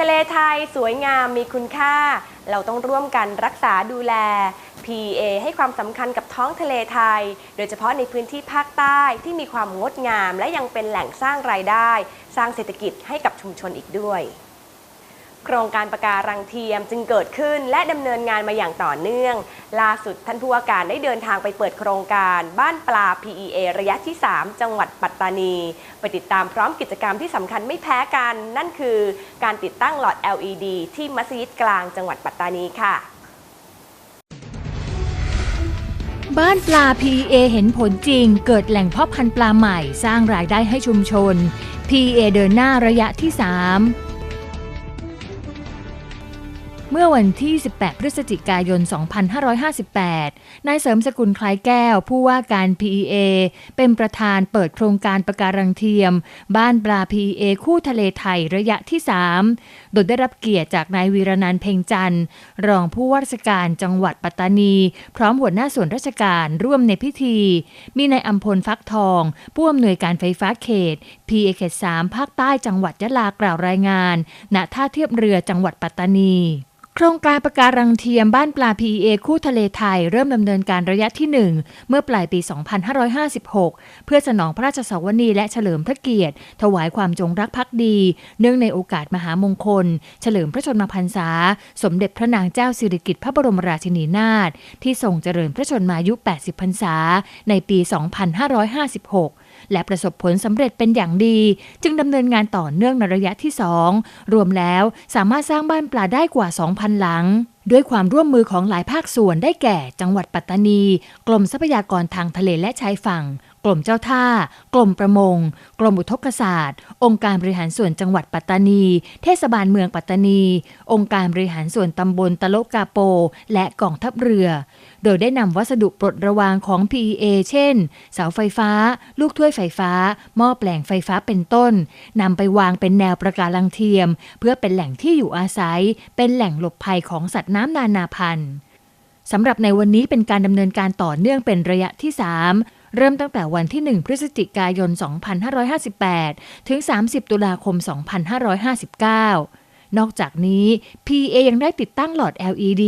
ทะเลไทยสวยงามมีคุณค่า เราต้องร่วมกันรักษาดูแล PA ให้ความสำคัญกับท้องทะเลไทย โดยเฉพาะในพื้นที่ภาคใต้ที่มีความงดงาม และยังเป็นแหล่งสร้างรายได้ สร้างเศรษฐกิจให้กับชุมชนอีกด้วย โครงการประการังเทียมจึงเกิดขึ้นและดำเนินงานมาอย่างต่อเนื่อง ล่าสุดท่านผู้ว่าการได้เดินทางไปเปิดโครงการบ้านปลา PEA ระยะที่ 3 จังหวัดปัตตานี ไปติดตามพร้อมกิจกรรมที่สำคัญไม่แพ้กัน นั่นคือการติดตั้งหลอด LED ที่มัสยิดกลางจังหวัดปัตตานีค่ะบ้านปลา PA เห็นผลจริง เกิดแหล่งเพาะพันธุ์ปลาใหม่สร้างรายได้ให้ชุมชน PA เดินหน้าระยะที่ 3 เมื่อวันที่ 18 พฤศจิกายน 2558 นายเสริมสกุลคล้ายแก้ว ผู้ว่าการ PEA เป็นประธานเปิดโครงการประการังเทียม บ้านปลา PEA คู่ทะเลไทยระยะที่ 3 โดยได้รับเกียรติจากนายวีรนันเพ่งจันทร์ รองผู้ว่าราชการจังหวัดปัตตานี พร้อมหัวหน้าส่วนราชการร่วมในพิธี มีนายอัมพลฟักทอง ผู้อำนวยการไฟฟ้าเขต PA เขต 3 ภาคใต้จังหวัดยะลากล่าวรายงาน ณ ท่าเทียบเรือจังหวัดปัตตานี โครงการประการังเทียมบ้านปลา PEA คู่ทะเลไทย เริ่มดำเนินการระยะที่ 1 เมื่อปลายปี 2556 เพื่อสนองพระราชสวนีและเฉลิมพระเกียรติ ถวายความจงรักภักดี เนื่องในโอกาสมหามงคล เฉลิมพระชนมพรรษา สมเด็จพระนางเจ้าสิริกิติ์พระบรมราชินีนาถที่ทรงเจริญพระชนมายุ 80 พรรษา ในปี 2556 และประสบผลสำเร็จเป็นอย่างดี จึงดำเนินงานต่อเนื่องในระยะที่ 2 รวมแล้วสามารถสร้างบ้านปลาได้กว่า 2,000 หลังด้วยความร่วมมือของหลายภาคส่วนได้แก่ จังหวัดปัตตานี กรมทรัพยากรทางทะเลและชายฝั่ง กรมเจ้าท่า กรมประมง กรมอุทกศาสตร์ องค์การบริหารส่วนจังหวัดปัตตานี เทศบาลเมืองปัตตานี องค์การบริหารส่วนตำบลตะโลกาโป และกองทัพเรือ โดยได้นำวัสดุปลดระวางของ PEA เช่น เสาไฟฟ้า ลูกถ้วยไฟฟ้า หม้อแปลงไฟฟ้าเป็นต้นนำไปวางเป็นแนวประการังเทียม เพื่อเป็นแหล่งที่อยู่อาศัย เป็นแหล่งหลบภัยของสัตว์น้ำนานาพันธุ์สำหรับในวันนี้เป็นการดำเนินการต่อเนื่องเป็นระยะที่ 3 เริ่มตั้งแต่วันที่ 1 พฤศจิกายน 2558 ถึง 30 ตุลาคม 2559 นอกจากนี้ PA ยังได้ติดตั้งหลอด LED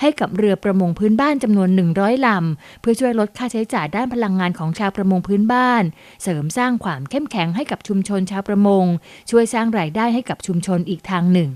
ให้กับเรือประมงพื้นบ้านจำนวน 100 ลำ เพื่อช่วยลดค่าใช้จ่ายด้านพลังงานของชาวประมงพื้นบ้าน เสริมสร้างความเข้มแข็งให้กับชุมชนชาวประมง ช่วยสร้างรายได้ให้กับชุมชนอีกทางหนึ่ง